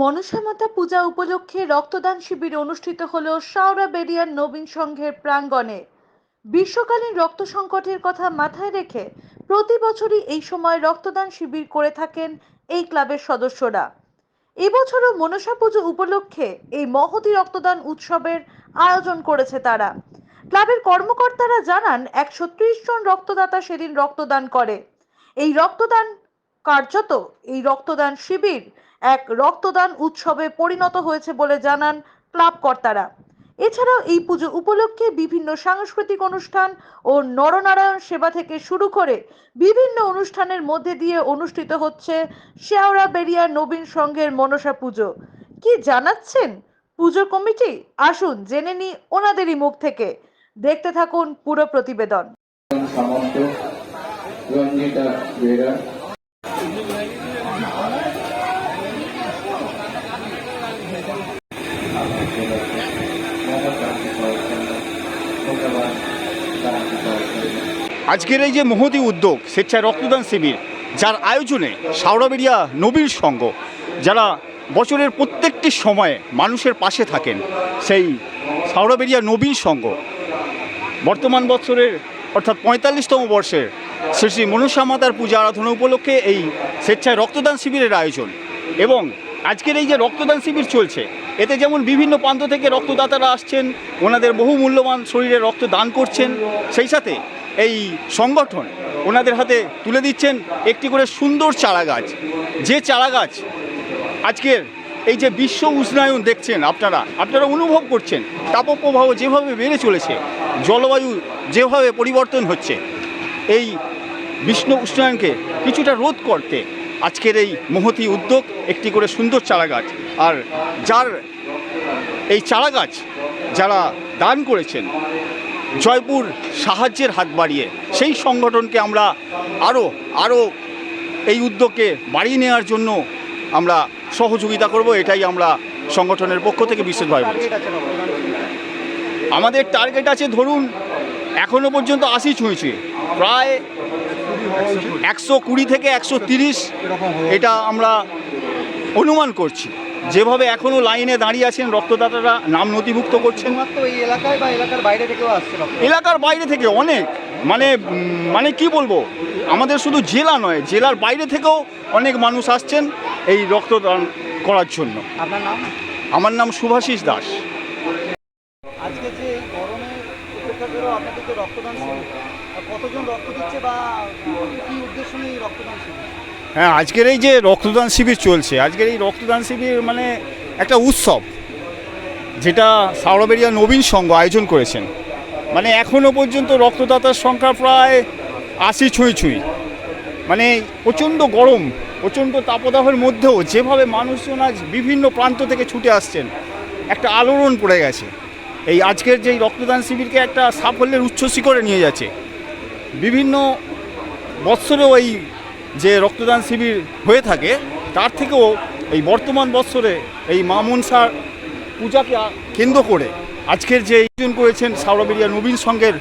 মনসামাতা পূজা উপলক্ষে রক্তদান শিবির অনুষ্ঠিত হল শাওরা বেরিয়ার নবীন সংঘের প্রাঙ্গণে। বিশ্বকালীন রক্ত সংকটের কথা মাথায় রেখে প্রতি বছরই এই সময় রক্তদান শিবির করে থাকেন এই ক্লাবের সদস্যরা। এবছরও মনসা পুজো উপলক্ষে এই মহতি রক্তদান উৎসবের আয়োজন করেছে তারা। ক্লাবের কর্মকর্তারা জানান, একশো ত্রিশ জন রক্তদাতা সেদিন রক্তদান করে। এই রক্তদান কার্যত এই রক্তদান শিবির এক রক্তদান উৎসবে পরিণত হয়েছে বলে জানান ক্লাব কর্তারা এছাড়াও এই পুজো উপলক্ষে বিভিন্ন সাংস্কৃতিক অনুষ্ঠান ও নরনারায়ণ সেবা থেকে শুরু করে বিভিন্ন অনুষ্ঠানের মধ্যে দিয়ে অনুষ্ঠিত হচ্ছে শেওড়া বেরিয়া নবীন সংঘের মনসা পুজো। কি জানাচ্ছেন পুজো কমিটি? আসুন জেনে নি ওনাদেরই মুখ থেকে। দেখতে থাকুন পুরো প্রতিবেদন। আজকের এই যে মহতি উদ্যোগ, স্বেচ্ছায় রক্তদান শিবির, যার আয়োজনে সাউরাবেরিয়া নবীন সংঘ, যারা বছরের প্রত্যেকটি সময়ে মানুষের পাশে থাকেন, সেই সাউরাবেরিয়া নবীন সংঘ। বর্তমান বছরের, অর্থাৎ পঁয়তাল্লিশতম বর্ষের শ্রী শ্রী মনসা মাতার পূজা আরাধনা উপলক্ষে এই স্বেচ্ছায় রক্তদান শিবিরের আয়োজন। এবং আজকের এই যে রক্তদান শিবির চলছে, এতে যেমন বিভিন্ন প্রান্ত থেকে রক্তদাতারা আসছেন, ওনাদের বহু মূল্যবান শরীরে রক্ত দান করছেন, সেই সাথে এই সংগঠন ওনাদের হাতে তুলে দিচ্ছেন একটি করে সুন্দর চারা গাছ যে চারা গাছ আজকের এই যে বিশ্ব উষ্ণায়ন দেখছেন আপনারা আপনারা অনুভব করছেন, তাপপ্রবাহ যেভাবে বেড়ে চলেছে, জলবায়ু যেভাবে পরিবর্তন হচ্ছে, এই বিশ্ব উষ্ণায়নকে কিছুটা রোধ করতে আজকের এই মহতি উদ্যোগ একটি করে সুন্দর চারা গাছ আর যার এই চারা গাছ যারা দান করেছেন জয়পুর সাহায্যের হাত বাড়িয়ে সেই সংগঠনকে আমরা আরও আরও এই উদ্যোগকে বাড়িয়ে নেওয়ার জন্য আমরা সহযোগিতা করব, এটাই আমরা সংগঠনের পক্ষ থেকে বিশেষভাবে বলছি। আমাদের টার্গেট আছে ধরুন এখনও পর্যন্ত আশি ছুঁয়েছে, প্রায় একশো কুড়ি থেকে একশো তিরিশ, এটা আমরা অনুমান করছি। যেভাবে এখনও লাইনে দাঁড়িয়ে আছেন রক্তদাতারা নাম নথিভুক্ত করছেন? এলাকায় বা এলাকার বাইরে থেকেও আসছে এলাকার বাইরে থেকে অনেক। মানে মানে কি বলব? আমাদের শুধু জেলা নয় জেলার বাইরে থেকেও অনেক মানুষ আসছেন এই রক্তদান করার জন্য। আপনার নাম? আমার নাম সুভাষিস দাস। আজকে যে গরমে আপনাদের রক্তদান কতজন রক্ত দিচ্ছে বা কি উদ্দেশ্য নিয়ে রক্তদান হ্যাঁ আজকের এই যে রক্তদান শিবির চলছে, আজকের এই রক্তদান শিবির মানে একটা উৎসব, যেটা সাউরাবেরিয়া নবীন সংঘ আয়োজন করেছেন। মানে এখনও পর্যন্ত রক্তদাতার সংখ্যা প্রায় আশি ছুঁই ছুঁই। মানে প্রচণ্ড গরম, প্রচণ্ড তাপদাহের মধ্যেও যেভাবে মানুষজন আজ বিভিন্ন প্রান্ত থেকে ছুটে আসছেন, একটা আলোড়ন পড়ে গেছে। এই আজকের যে রক্তদান শিবিরকে একটা সাফল্যের উচ্চ শিখরে নিয়ে যাচ্ছে। বিভিন্ন বৎসরেও এই যে রক্তদান শিবির হয়ে থাকে, তার থেকেও এই বর্তমান বৎসরে এই মা মনসার পূজাকে কেন্দ্র করে আজকের যে আয়োজন করেছেন সাউরাবেরিয়া নবীন সংঘের